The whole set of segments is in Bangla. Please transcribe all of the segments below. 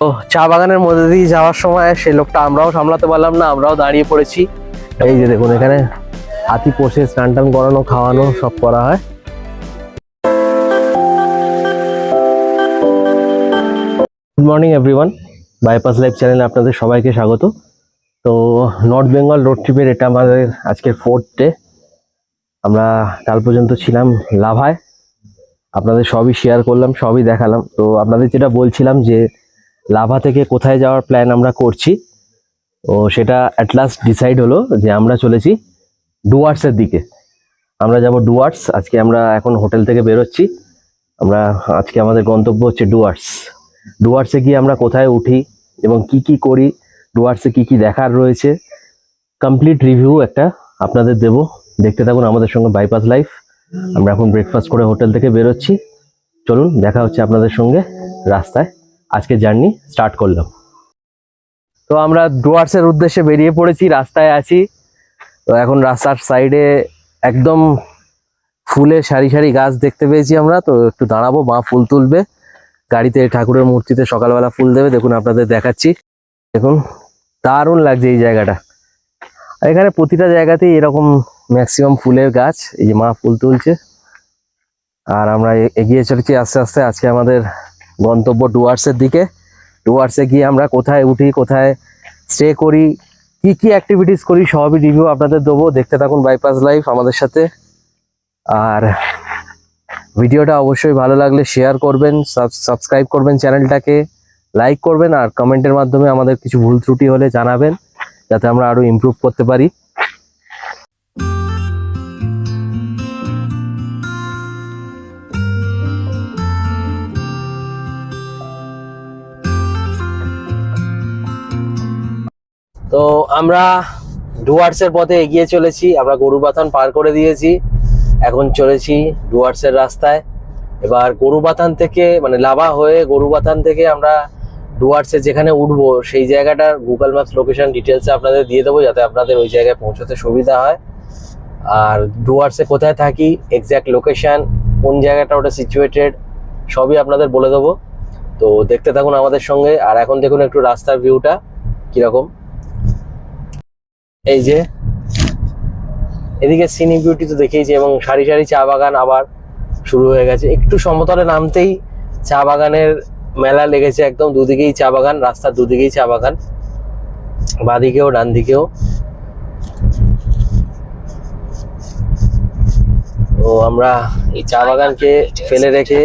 তো চা বাগানের মধ্যে দিয়ে যাওয়ার সময় সে লোকটা আমরাও সামলাতে পারলাম না, আমরাও দাঁড়িয়ে পড়েছি। এই যে দেখুন, এখানে হাতি পোষে স্নান টান করানো, খাওয়ানো, সব করা হয়। Good morning everyone Bypass Live চ্যানেলে আপনাদের সবাইকে স্বাগত। তো নর্থ বেঙ্গল রোড ট্রিপের এটা আমাদের আজকের ফোর্থ ডে আমরা কাল পর্যন্ত ছিলাম লাভায়। আপনাদের সবই শেয়ার করলাম, সবই দেখালাম। তো, আপনাদের যেটা বলছিলাম যে লাভা থেকে কোথায় যাওয়ার প্ল্যান আমরা করছি ও সেটা অ্যাট লাস্ট ডিসাইড হলো যে আমরা চলেছি ডুয়ার্সের দিকে। আমরা যাব ডুয়ার্স আজকে আমরা এখন হোটেল থেকে বেরোচ্ছি। আমরা, আজকে আমাদের গন্তব্য হচ্ছে ডুয়ার্স ডুয়ার্সে গিয়ে আমরা কোথায় উঠি এবং কি কি করি ডুয়ার্সে কি কি দেখার রয়েছে কমপ্লিট রিভিউ একটা আপনাদের দেব। দেখতে থাকুন আমাদের সঙ্গে বাইপাস লাইফ আমরা এখন ব্রেকফাস্ট করে হোটেল থেকে বেরোচ্ছি। চলুন, দেখা হচ্ছে আপনাদের সঙ্গে রাস্তায়। আজকে জার্নি স্টার্ট করলাম। তো আমরা ডুয়ার্সের উদ্দেশ্যে বেরিয়ে পড়েছি, রাস্তায় আছি। তো এখন রাস্তার সাইডে একদম ফুলে সারি সারি গাছ দেখতে পেয়েছি আমরা। তো একটু দাঁড়াবো, মা ফুল তুলবে। গাড়িতে, ঠাকুরের মূর্তিতে সকালবেলা ফুল দেবে। দেখুন, আপনাদের দেখাচ্ছি। দেখুন, দারুণ লাগছে এই জায়গাটা। এখানে প্রতিটা জায়গাতেই এরকম ম্যাক্সিমাম ফুলের গাছ। এই যে মা ফুল তুলছে। আর আমরা এগিয়ে চলেছি আস্তে আস্তে। আজকে আমাদের গন্তব্য ডুয়ার্সের দিকে। ডুয়ার্সে গিয়ে আমরা কোথায় উঠি, কোথায় স্টে করি, কি কি অ্যাক্টিভিটিস করি, সবই রিভিউ আপনাদের দেবো। দেখতে থাকুন বাইপাস লাইফ আমাদের সাথে। আর ভিডিওটা অবশ্যই ভালো লাগলে শেয়ার করবেন সাবস্ক্রাইব করবেন চ্যানেলটাকে লাইক করবেন, আর কমেন্টের মাধ্যমে আমাদের কিছু ভুল ত্রুটি হলে জানাবেন, যাতে আমরা আরও ইমপ্রুভ করতে পারি। তো আমরা ডুয়ার্সের পথে এগিয়ে চলেছি, আমরা গরুবাথান পার করে দিয়েছি। এখন চলেছি ডুয়ার্সের রাস্তায়। এবার গরুবাথান থেকে মানে লাভা হয়ে গরুবাথান থেকে আমরা ডুয়ার্সে যেখানে উঠবো, সেই জায়গাটার গুগল ম্যাপস লোকেশন ডিটেলসে আপনাদের দিয়ে দেবো, যাতে আপনাদের ওই জায়গায় পৌঁছতে সুবিধা হয়। আর ডুয়ার্সে কোথায় থাকি এক্স্যাক্ট লোকেশন কোন জায়গাটা ওটা সিচুয়েটেড সবই আপনাদের বলে দেবো। তো দেখতে থাকুন আমাদের সঙ্গে। আর এখন দেখুন একটু রাস্তার ভিউটা কীরকম। এই যে এদিকে সিনি বিউটি তো দেখেইছি এবং সারি সারি চা বাগান আবার শুরু হয়ে গেছে। একটু সমতলে নামতেই চা বাগানের মেলা লেগেছে একদম দুদিকেই চা বাগান রাস্তার দুদিকেই চা বাগান। বাঁদিকেও ডান দিকেও তো আমরা এই চা বাগানকে ফেলে রেখে.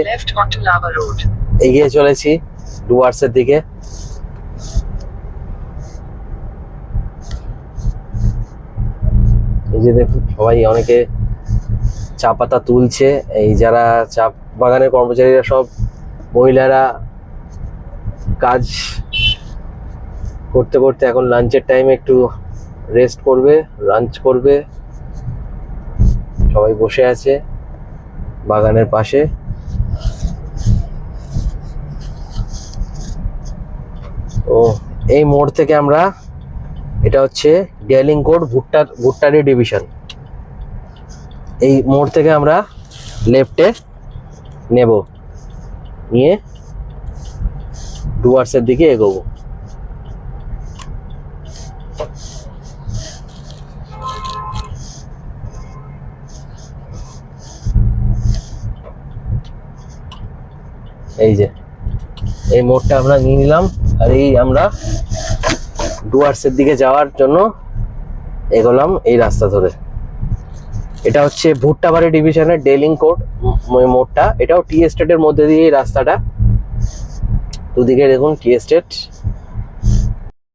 এগিয়ে চলেছি ডুয়ার্সের দিকে। দেখুন সবাই অনেকে চা পাতা তুলছে। এই যারা চা বাগানের কর্মচারীরা সব মহিলারা কাজ করতে করতে এখন লাঞ্চের টাইমে একটু রেস্ট করবে লাঞ্চ করবে। সবাই বসে আছে বাগানের পাশে। তো এই মোড় থেকে আমরা এটা হচ্ছে ডেলিং কোড ভুট্টার, ভুট্টারি ডিভিশন। এই মোড় থেকে আমরা লেফটে নেব। নিয়ে ডুয়ার্সের দিকে এগোবো। এই যে, এই মোড়টা আমরা নিয়ে নিলাম। আর এই আমরা ডুয়ার্সের দিকে যাওয়ার জন্য এগোলাম এই রাস্তা ধরে। এটা হচ্ছে ভুট্টাবাড়ি ডিভিশনের ডেলিং কোড মোড়টা। এটাও টি এস্টেটের মধ্যে দিয়ে এই রাস্তাটা। দুদিকে দেখুন টি এস্টেট।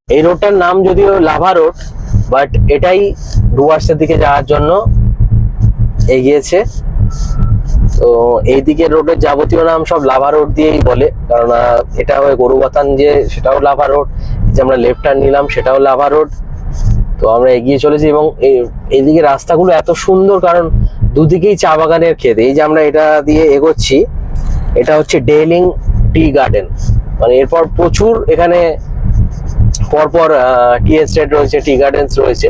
এই রোডটার নাম যদিও লাভা রোড, বাট এটাই ডুয়ার্সের দিকে যাওয়ার জন্য এগিয়েছে। তো এইদিকে রোডের যাবতীয় নাম সব লাভা রোড দিয়েই বলে কারণ এটা গরুবাথান যে, সেটাও লাভা রোড। যে আমরা লেফট টার্ন নিলাম সেটাও লাভা রোড তো আমরা এগিয়ে চলেছি এবং এই- এইদিকে রাস্তাগুলো এত সুন্দর কারণ দুদিকেই চা বাগানের ক্ষেত। এই যে আমরা এটা দিয়ে এগোচ্ছি, এটা হচ্ছে ডেলিং টি গার্ডেন মানে এরপর প্রচুর এখানে পরপর টি এস্টেট রয়েছে টি গার্ডেন্স রয়েছে।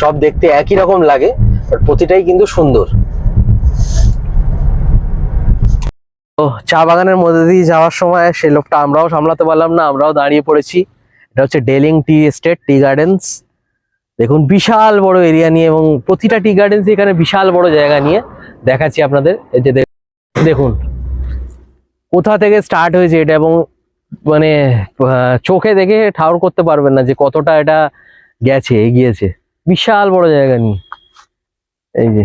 সব দেখতে একই রকম লাগে বাট প্রতিটাই কিন্তু সুন্দর তো চা বাগানের মধ্যে দিয়ে যাওয়ার সময় সে লোকটা আমরাও সামলাতে পারলাম না, আমরাও দাঁড়িয়ে পড়েছি। এটা হচ্ছে ডেলিং টি এস্টেট টি গার্ডেন্স দেখুন, বিশাল বড় এরিয়া নিয়ে এবং প্রতিটা টি গার্ডেন্স এখানে বিশাল বড় জায়গা নিয়ে দেখাচ্ছি আপনাদের। এই যে দেখ- দেখুন, কোথা থেকে স্টার্ট হয়েছে এটা এবং মানে চোখে দেখে ঠাউর করতে পারবেন না যে কতটা এটা গেছে, এগিয়েছে। বিশাল বড় জায়গা নিয়ে। এই যে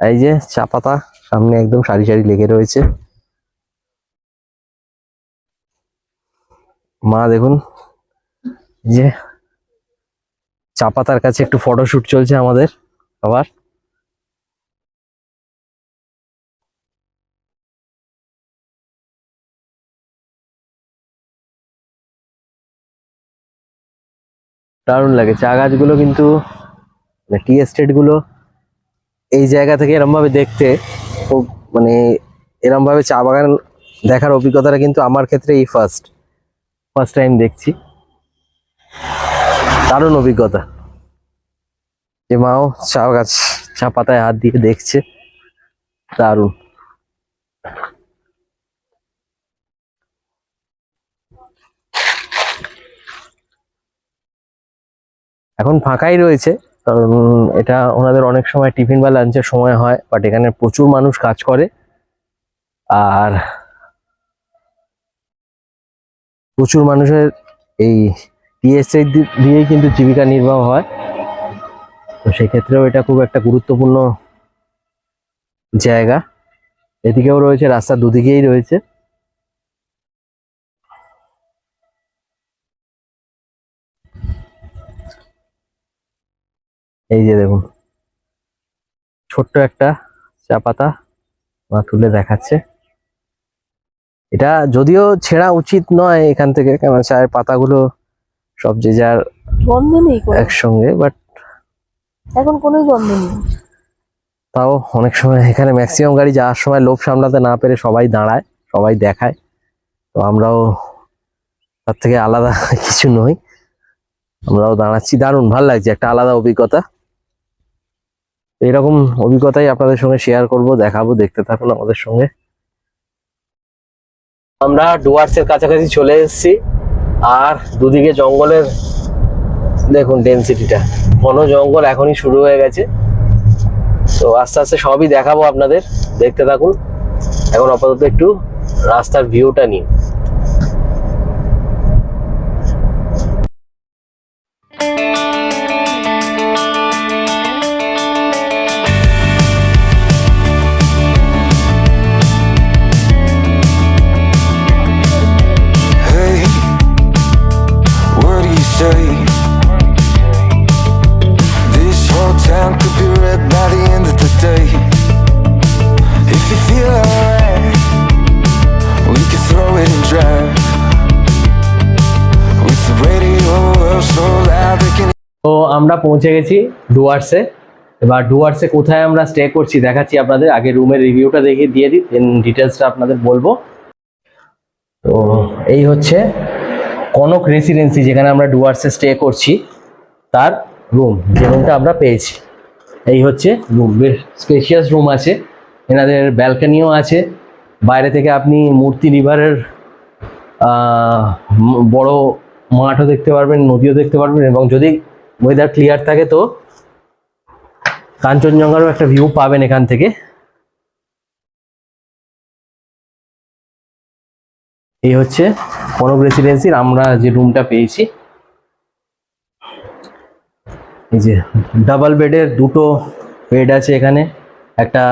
এই যে চা পাতা সামনে একদম সারি সারি লেগে রয়েছে। মা, দেখুন। যে চা পাতার কাছে একটু ফটোশুট চলছে আমাদের, আবার। দারুণ লাগে চা গাছগুলো কিন্তু টি এস্টেটগুলো এই জায়গা থেকে এরম ভাবে দেখতে, খুব মানে এরম ভাবে চা বাগান দেখার অভিজ্ঞতাটা কিন্তু আমার ক্ষেত্রে এই ফার্স্ট ফার্স্ট টাইম দেখছি। দারুণ অভিজ্ঞতা। যে মাও চা গাছ চা পাতায় হাত দিয়ে দেখছে। দারুণ। এখন ফাঁকাই রয়েছে, কারণ এটা ওনাদের অনেক সময় টিফিন বা লাঞ্চের সময় হয় বাট এখানে প্রচুর মানুষ কাজ করে। আর প্রচুর মানুষের এই টিএসএ দিয়েই কিন্তু জীবিকা নির্বাহ হয়। তো সেক্ষেত্রেও এটা খুব একটা গুরুত্বপূর্ণ জায়গা। এদিকেও রয়েছে রাস্তার দুদিকেই রয়েছে। এই যে দেখুন, ছোট্ট একটা চা পাতা তুলে দেখাচ্ছে। এটা যদিও ছেঁড়া উচিত নয় এখান থেকে কেন চায়ের পাতাগুলো সব যে যার গন্ধ নেই একসঙ্গে বাট এখন কোনো গন্ধ নেই। তাও অনেক সময় এখানে ম্যাক্সিমাম গাড়ি যাওয়ার সময় লোভ সামলাতে না পেরে সবাই দাঁড়ায় সবাই দেখায়। তো আমরাও তার থেকে আলাদা কিছু নই। আমরাও দাঁড়াচ্ছি। দারুণ ভালো লাগছে একটা আলাদা অভিজ্ঞতা। এরকম অভিজ্ঞতাই আপনাদের সঙ্গে শেয়ার করব দেখাবো দেখতে থাকুন আমাদের সঙ্গে। আমরা ডুয়ার্সের কাছাকাছি চলে এসেছি। আর দুদিকে জঙ্গলের, দেখুন ডেন্সিটিটা ঘন জঙ্গল এখনই শুরু হয়ে গেছে। তো আস্তে আস্তে সবই দেখাবো আপনাদের। দেখতে থাকুন। এখন আপাতত একটু রাস্তার ভিউটা নিন। আমরা পৌঁছে গেছি ডুয়ার্সে। এবার ডুয়ার্সে কোথায় আমরা স্টে করছি দেখাচ্ছি আপনাদের। আগে রুমের রিভিউটা দেখে দিয়ে দিই দেন ডিটেলসটা আপনাদের বলব। তো এই হচ্ছে কনক রেসিডেন্সি যেখানে আমরা ডুয়ার্সে স্টে করছি, তার রুম যে রুমটা আমরা পেয়েছি। এই হচ্ছে রুম বেশ স্পেশিয়াস রুম আছে। এনাদের ব্যালকানিও আছে। বাইরে থেকে আপনি মূর্তি রিভারের বড় মাঠও দেখতে পারবেন, নদীও দেখতে পারবেন, এবং যদি ওয়েদার ক্লিয়ার থাকে তো? কাঞ্চনজঙ্ঘারও একটা ভিউ পাবেন এখান থেকে। এই হচ্ছে কনক রেসিডেন্সির আমরা যে রুমটা পেয়েছি। এই যে ডাবল বেডের দুটো বেড আছে এখানে। একটা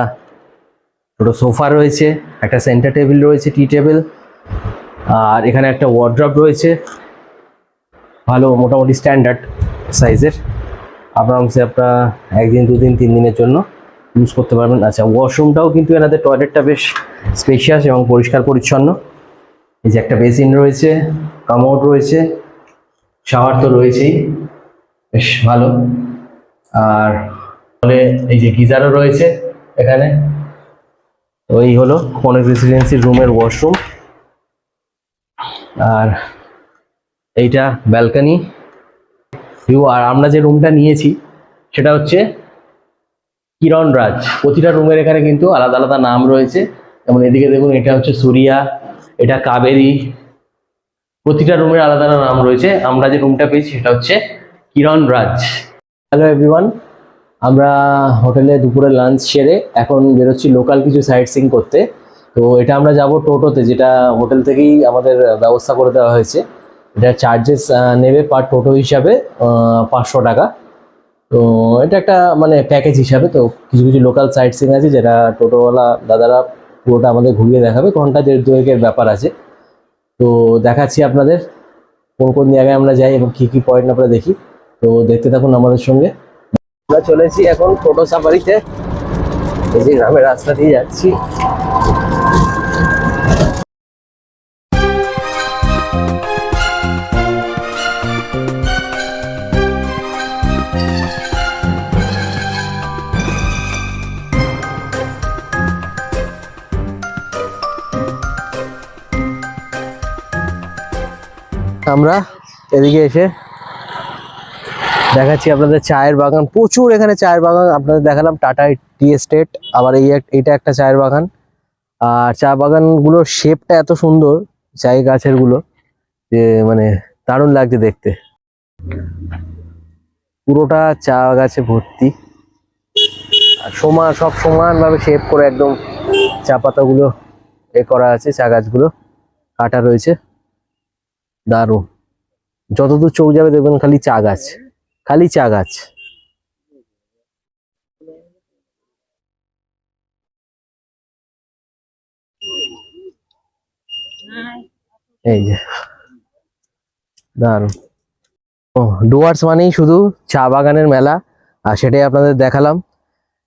ছোটো সোফা রয়েছে, একটা সেন্টার টেবিল রয়েছে টি টেবিল আর এখানে একটা ওয়ার্ড্রপ রয়েছে। ভালো, মোটামুটি স্ট্যান্ডার্ড সাইজের। আরামসে আপনারা একদিন, দুদিন, তিন দিনের জন্য ইউজ করতে পারবেন। আচ্ছা ওয়াশরুমটাও কিন্তু এনাদের টয়লেটটা বেশ স্পেশিয়াস এবং পরিষ্কার পরিচ্ছন্ন। এই যে একটা বেসিন রয়েছে কামোড রয়েছে শাওয়ার তো রয়েছেই, বেশ ভালো। আর ফলে এই যে গিজারও রয়েছে এখানে। এই হলো কনেক রেসিডেন্সির রুমের ওয়াশরুম আর এইটা ব্যালকানি ভিউ আর আমরা যে রুমটা নিয়েছি, সেটা হচ্ছে কিরণ রাজ। প্রতিটা রুমের এখানে কিন্তু আলাদা আলাদা নাম রয়েছে। যেমন এদিকে দেখুন, এটা হচ্ছে সুরিয়া, এটা কাবেরী। প্রতিটা রুমের আলাদা আলাদা নাম রয়েছে। আমরা যে রুমটা পেয়েছি, সেটা হচ্ছে কিরণ রাজ। হ্যালো এভরিওয়ান আমরা হোটেলে দুপুরে লাঞ্চ সেরে এখন বেরোচ্ছি লোকাল কিছু সাইট সিং করতে। তো এটা আমরা যাব টোটোতে, যেটা হোটেল থেকেই আমাদের ব্যবস্থা করে দেওয়া হয়েছে। এটা চার্জেস নেবে পার টোটো হিসাবে পাঁচশো টাকা। তো এটা একটা মানে প্যাকেজ হিসাবে, তো কিছু কিছু লোকাল সাইট সিং আছে যেটা টোটোওয়ালা দাদারা পুরোটা আমাদের ঘুরিয়ে দেখাবে। ঘণ্টা দেড় দুয়েকের ব্যাপার আছে। তো দেখাচ্ছি আপনাদের কোন কোন জায়গায় আমরা যাই এবং কী কী পয়েন্ট আমরা দেখি। তো দেখতে থাকুন আমাদের সঙ্গে। আমরা চলেছি এখন টোটো সাফারিতে গ্রামের রাস্তা দিয়ে যাচ্ছি। আমরা এদিকে এসে দেখাচ্ছি আপনাদের চায়ের বাগান। প্রচুর এখানে চায়ের বাগান, আপনাদের দেখালাম টাটা টি এস্টেট। আবার এই এটা একটা চায়ের বাগান। আর চা বাগানগুলোর শেপটা এত সুন্দর চায় গাছেরগুলো যে মানে দারুণ লাগছে দেখতে। পুরোটা চা গাছে ভর্তি। আর সমান সব সমানভাবে শেপ করে একদম চা পাতাগুলো এ করা আছে, চা গাছগুলো কাটা রয়েছে। দারুণ। যতদূর চোখ যাবে দেখবেন খালি চা গাছ। খালি চা গাছ। এই যে, দারুণ। ও, ডুয়ার্স মানেই শুধু চা বাগানের মেলা, আর সেটাই আপনাদের দেখালাম।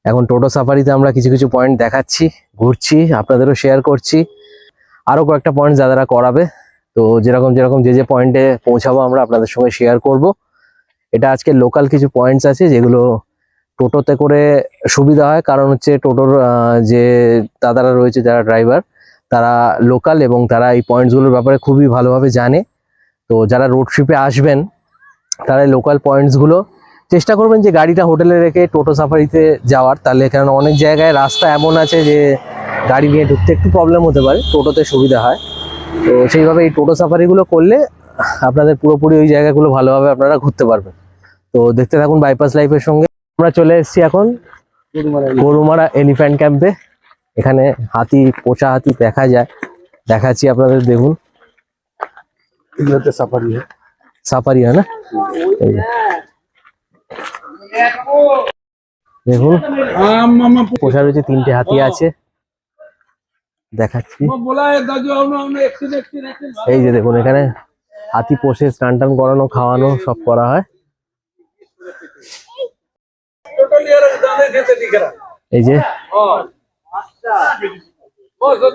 এখন টোটো সাফারিতে আমরা কিছু কিছু পয়েন্ট দেখাচ্ছি, ঘুরছি, আপনাদেরও শেয়ার করছি। আরও কয়েকটা পয়েন্ট যারা করাবে। তো যেরকম যেরকম যে যে পয়েন্টে পৌঁছাবো আমরা আপনাদের সঙ্গে শেয়ার করব। এটা আজকে লোকাল কিছু পয়েন্টস আছে যেগুলো টোটোতে করে সুবিধা হয়। কারণ হচ্ছে টোটোর যে দাদারা রয়েছে, যারা ড্রাইভার তারা লোকাল এবং তারা এই পয়েন্টসগুলোর ব্যাপারে খুবই ভালোভাবে জানে। তো যারা রোড ট্রিপে আসবেন, তারা লোকাল পয়েন্টসগুলো চেষ্টা করবেন যে গাড়িটা হোটেলে রেখে টোটো সাফারিতে যাওয়ার। তাহলে কারণ অনেক জায়গায় রাস্তা এমন আছে যে গাড়ি নিয়ে ঢুকতে একটু প্রবলেম হতে পারে, টোটোতে সুবিধা হয়। তো সেইভাবে এই টোটো সাফারিগুলো করলে আপনাদের পুরোপুরি ওই জায়গাগুলো ভালোভাবে আপনারা ঘুরতে পারবেন। তো দেখতে থাকুন বাইপাস লাইফের সঙ্গে। আমরা চলে এসেছি এখন গরুমারা এলিফ্যান্ট ক্যাম্পে এখানে হাতি পোচা হাতি দেখা যায়। দেখাচ্ছি আপনাদের দেখুন। সাফারি সাফারি হয় না? দেখুন। পোষা রয়েছে তিনটে হাতি আছে। দেখাচ্ছি। এই যে দেখুন এখানে হাতি পোষে স্নান টান করানো খাওয়ানো সব করা হয়। এই যে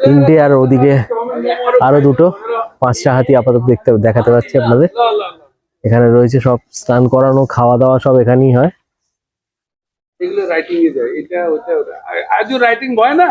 তিনটে আর ওদিকে আরও দুটো পাঁচটা হাতি আপাতত দেখতে দেখাতে পাচ্ছি আপনাদের। এখানে রয়েছে সব স্নান করানো খাওয়া দাওয়া সব এখানেই হয়। এগুলো রাইটিং এটা ওটা আজও রাইটিং হয় না?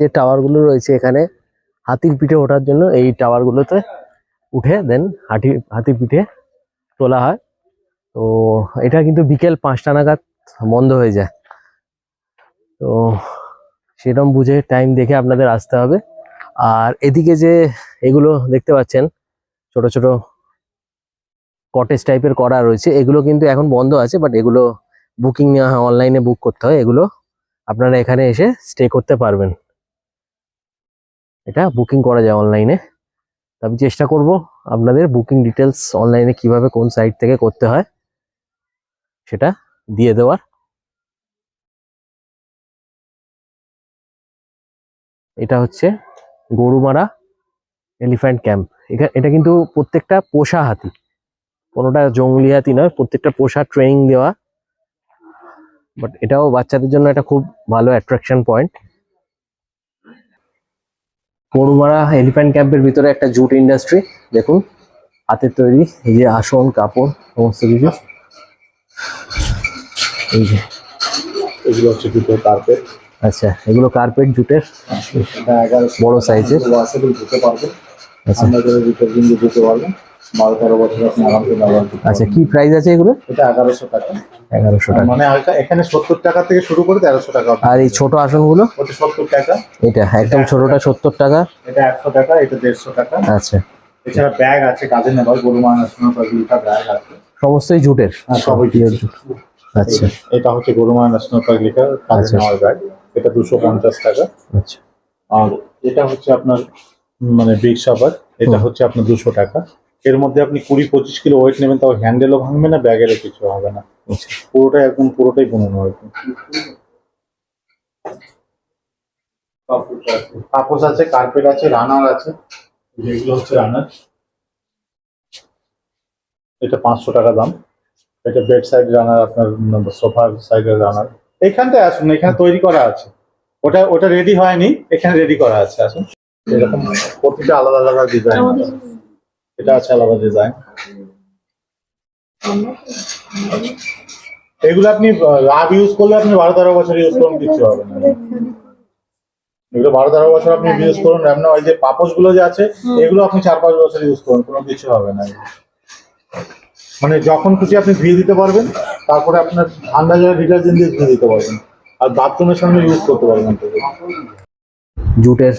যে টাওয়ারগুলো রয়েছে এখানে, হাতির পিঠে ওঠার জন্য এই টাওয়ার গুলোতে উঠে দেন হাতি, হাতির পিঠে তোলা হয়। তো এটা কিন্তু বিকেল পাঁচটা নাগাদ বন্ধ হয়ে যায়। তো সেরকম বুঝে টাইম দেখে আপনাদের আসতে হবে। আর এদিকে যে এগুলো দেখতে পাচ্ছেন ছোট ছোট কটেজ টাইপের করা রয়েছে। এগুলো কিন্তু এখন বন্ধ আছে বাট এগুলো বুকিং নেওয়া হয় অনলাইনে বুক করতে হয়। এগুলো আপনারা এখানে এসে স্টে করতে পারবেন। এটা বুকিং করা যায় অনলাইনে আমি চেষ্টা করব আপনাদের বুকিং ডিটেলস অনলাইনে কীভাবে কোন সাইট থেকে করতে হয়, সেটা দিয়ে দেওয়ার। এটা হচ্ছে গরুমারা এলিফ্যান্ট ক্যাম্প। এটা কিন্তু প্রত্যেকটা পোষা হাতি। কোনোটা জঙ্গলি হাতি নয় প্রত্যেকটা পোষা ট্রেনিং দেওয়া। বাট এটাও বাচ্চাদের জন্য একটা খুব ভালো অ্যাট্রাকশন পয়েন্ট। পড়ুমারা এলিফ্যান্ট ক্যাম্পের ভিতরে একটা জুট ইন্ডাস্ট্রি দেখুন। হাতের তৈরি এই যে আসন কাপড় সমস্ত কিছু। এই যে। এগুলো হচ্ছে দুটো কার্পেট আচ্ছা এগুলো কার্পেট জুটের বড় সাইজের পারবেন আচ্ছা। কিন্তু পারবেন বারো তেরো বছর আপনি আরামসে ব্যবহার করতে আচ্ছা কি প্রাইস আছে এগুলো? এটা এগারোশো টাকা। এগারোশো টাকা। মানে এখানে সত্তর টাকা থেকে শুরু করে তেরোশো টাকা আর এই ছোট আসনগুলো? ওটা সত্তর টাকা। এটা একদম ছোটটা সত্তর টাকা। এটা একশো টাকা এটা দেড়শো টাকা। আচ্ছা। এছাড়া ব্যাগ আছে কাজে গরু ব্যাগ আছে। সমস্তই জুটের? হ্যাঁ, সবই জুট। আচ্ছা। এটা হচ্ছে গরু ন্যাশনাল পার্ক লেখা কাজে আচ্ছা। নেওয়ার ব্যাগ। এটা দুশো পঞ্চাশ টাকা। আচ্ছা। আর এটা হচ্ছে আপনার মানে বিগ সাবার এটা হচ্ছে আপনার দুশো টাকা। এর মধ্যে আপনি কুড়ি পঁচিশ কিলো ওয়েট নেবেন তাও হ্যান্ডেলও ভাঙবে না ব্যাগেরও কিছু হবে না। আচ্ছা। পুরোটাই একদম পুরোটাই বুনানো হবে পাপোস আছে কার্পেট আছে রানার আছে যেগুলো হচ্ছে রানার এটা পাঁচশো টাকা দাম। এটা বেড সাইড রানার আপনার সোফার সাইডের রানার এইখানটায় আসুন এখানে তৈরি করা আছে। ওটা ওটা রেডি হয়নি এখানে রেডি করা আছে আসুন। এরকম প্রতিটা আলাদা আলাদা ডিজাইন এটা আছে আলাদা ডিজাইন এগুলো আপনি রাব ইউজ করলে আপনি বারো তেরো বছর ইউজ করুন কিছু হবে না। এগুলো বারো তেরো বছর আপনি ইউজ করুন এমন ওই যে পাপোশগুলো যে আছে এগুলো আপনি চার পাঁচ বছর ইউজ করুন কোনো কিছু হবে না। মানে যখন খুশি আপনি ধুয়ে দিতে পারবেন তারপরে আপনার ঠান্ডা জলে ডিটারজেন্ট দিয়ে ধুয়ে দিতে পারবেন। আর বাথরুমের সঙ্গে ইউজ করতে পারবেন। জুটের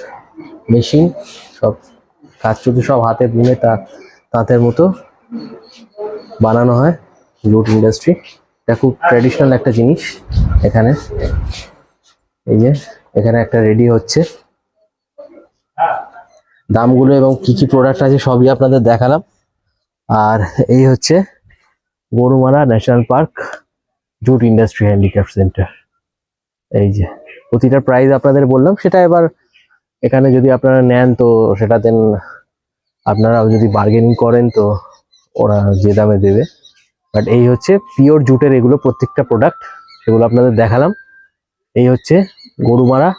মেশিন, সব কাজ শুধু সব হাতে বুনে তা, তাঁতের মতো বানানো হয় জুট ইন্ডাস্ট্রি। এটা খুব ট্র্যাডিশনাল একটা জিনিস এখানে। এই যে, এখানে একটা রেডি হচ্ছে। দামগুলো এবং কি কি প্রোডাক্ট আছে সবই আপনাদের দেখালাম। আর এই হচ্ছে Gorumara national park jute industry handicraft centre এই যে, প্রতিটা প্রাইস আপনাদের বললাম, সেটা এবার এখানে যদি আপনারা নেন, তো সেটা দেন, আপনারাও যদি বার্গেনিং করেন, তো ওরা যে দামে দেবে। বাট এই হচ্ছে পিওর জুটের এগুলো প্রত্যেকটা প্রোডাক্ট সেগুলো আপনাদের দেখালাম। এই হচ্ছে Gorumara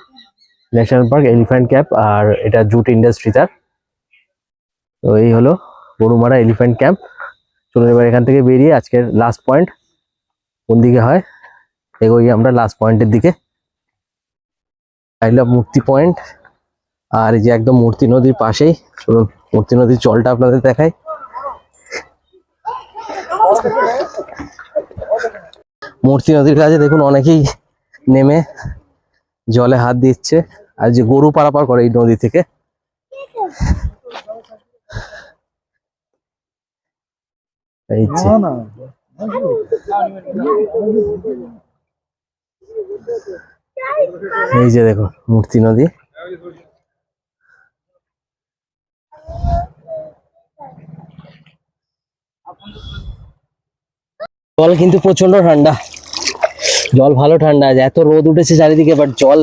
national park elephant camp আর এটা জুট ইন্ডাস্ট্রি তার তো এই হলো গরুমারা এলিফ্যান্ট ক্যাম্প চলুন এবার এখান থেকে বেরিয়ে আজকের লাস্ট পয়েন্ট কোন দিকে হয়? এগোই আমরা লাস্ট পয়েন্টের দিকে। আইলা মূর্তি পয়েন্ট আর এই যে একদম মূর্তি নদীর পাশেই, চলুন, মূর্তি নদীর জলটা আপনাদের দেখাই। মূর্তি নদীর কাছে দেখুন, অনেকেই নেমে জলে হাত দিচ্ছে। আর যে গরু পারাপার করে এই নদী থেকে। এই যে। দেখুন, মূর্তি নদী। জল কিন্তু প্রচণ্ড ঠান্ডা। জল ভালো ঠান্ডা, এত রোদ উঠেছে চারিদিকে বাট জল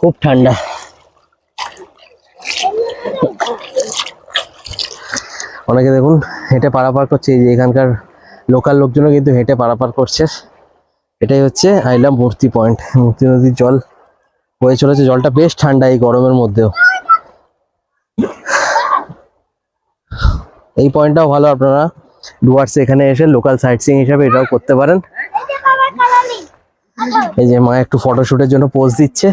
খুব ঠান্ডা। অনেকে দেখুন হেঁটে পারাপার করছে, এই যে এখানকার লোকাল লোকজনও কিন্তু হেঁটে পারাপার করছে। এটাই হচ্ছে আইলাম মূর্তি পয়েন্ট মূর্তি নদীর জল। বয়ে চলেছে, জলটা বেশ ঠান্ডা এই গরমের মধ্যেও। এই পয়েন্টটাও ভালো আপনারা ডুয়ার্স এখানে এসে লোকাল সাইট সিং হিসাবে এটাও করতে পারেন। এই যে মা একটু ফটোশুটের জন্য পোজ দিচ্ছে।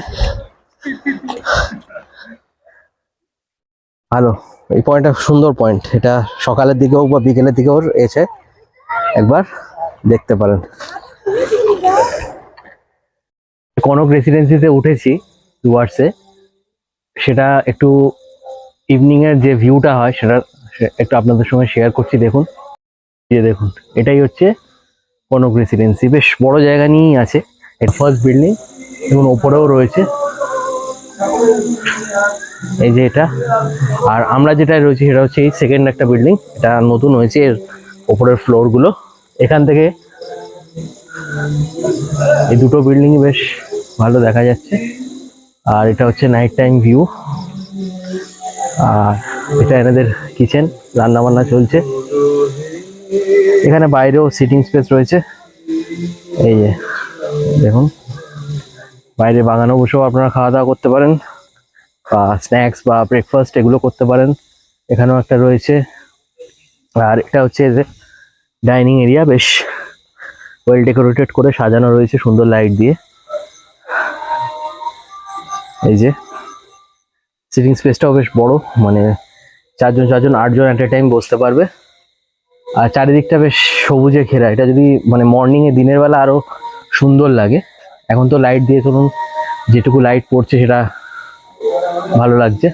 ভালো, এই পয়েন্টটা সুন্দর পয়েন্ট এটা সকালের দিকে হোক বা বিকেলের দিকে হোক এসে একবার দেখতে পারেন। কনক রেসিডেন্সিতে উঠেছি ডুয়ার্সে। সেটা একটু ইভিনিংয়ের যে ভিউটা হয়, সেটা একটু আপনাদের সঙ্গে শেয়ার করছি, দেখুন। যে দেখুন, এটাই হচ্ছে কনক রেসিডেন্সি বেশ বড় জায়গা নিয়েই আছে, এর ফার্স্ট বিল্ডিং এবং ওপরেও রয়েছে। এই যে এটা, আর আমরা যেটা রয়েছি সেটা হচ্ছে এই সেকেন্ড একটা বিল্ডিং এটা নতুন হয়েছে, এর ওপরের ফ্লোরগুলো এখান থেকে এই দুটো বিল্ডিং বেশ ভালো দেখা যাচ্ছে। আর এটা হচ্ছে নাইট টাইম ভিউ আর এটা এনাদের কিচেন রান্না বান্না চলছে। এখানে বাইরেও সিটিং স্পেস রয়েছে। এই যে, দেখুন। বাইরে বাগানো বসেও আপনারা খাওয়া দাওয়া করতে পারেন বা স্ন্যাক্স বা ব্রেকফাস্ট এগুলো করতে পারেন। এখানেও একটা রয়েছে। আর এটা হচ্ছে যে ডাইনিং এরিয়া বেশ ওয়েল ডেকোরেটেড করে সাজানো রয়েছে সুন্দর লাইট দিয়ে। এই যে সিটিং স্পেসটাও বেশ বড় মানে চারজন চারজন, আটজন অ্যাট এ টাইম বসতে পারবে। আর চারিদিকটা বেশ সবুজে ঘেরা। এটা যদি মানে মর্নিং এ দিনের বেলা আরও সুন্দর লাগে। এখন তো লাইট দিয়ে ধরুন যেটুকু লাইট পড়ছে সেটা ভালো লাগছে।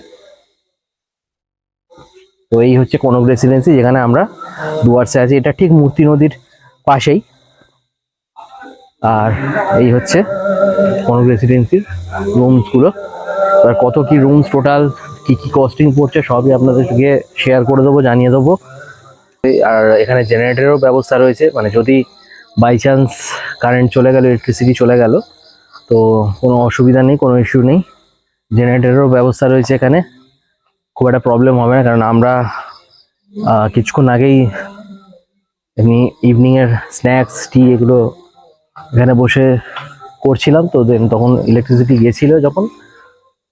তো এই হচ্ছে কনক রেসিডেন্সি যেখানে আমরা ডুয়ার্সে আছি। এটা ঠিক মূর্তি নদীর পাশেই। আর এই হচ্ছে কনক রেসিডেন্সির রুমসগুলো আর কত কি রুমস টোটাল কি কি কস্টিং পড়ছে, সবই আপনাদেরকে শেয়ার করে দেবো, জানিয়ে দেবো। আর এখানে জেনারেটরেরও ব্যবস্থা রয়েছে। মানে যদি বাই চান্স কারেন্ট চলে গেল ইলেকট্রিসিটি চলে গেল, তো কোনো অসুবিধা নেই, কোনো ইস্যু নেই। জেনারেটরেরও ব্যবস্থা রয়েছে এখানে। খুব একটা প্রবলেম হবে না, কারণ আমরা কিছুক্ষণ আগেই এমনি ইভিনিংয়ের স্ন্যাক্স টি এগুলো এখানে বসে করছিলাম, তো দেন তখন ইলেকট্রিসিটি গিয়েছিল যখন।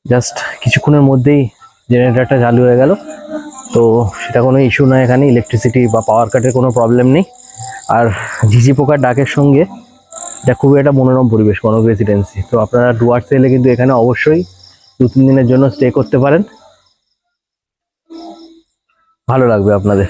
জাস্ট কিছুক্ষণের মধ্যেই জেনারেটারটা চালু হয়ে গেল। তো সেটা কোনো ইস্যু নয় এখানে ইলেকট্রিসিটি বা পাওয়ার কাটের কোনো প্রবলেম নেই। আর ঝিঝি পোকার ডাকের সঙ্গে এটা খুবই একটা মনোরম পরিবেশ কোনো রেসিডেন্সি তো আপনারা ডুয়ার্সে এলে কিন্তু এখানে অবশ্যই দু তিন দিনের জন্য স্টে করতে পারেন। ভালো লাগবে আপনাদের।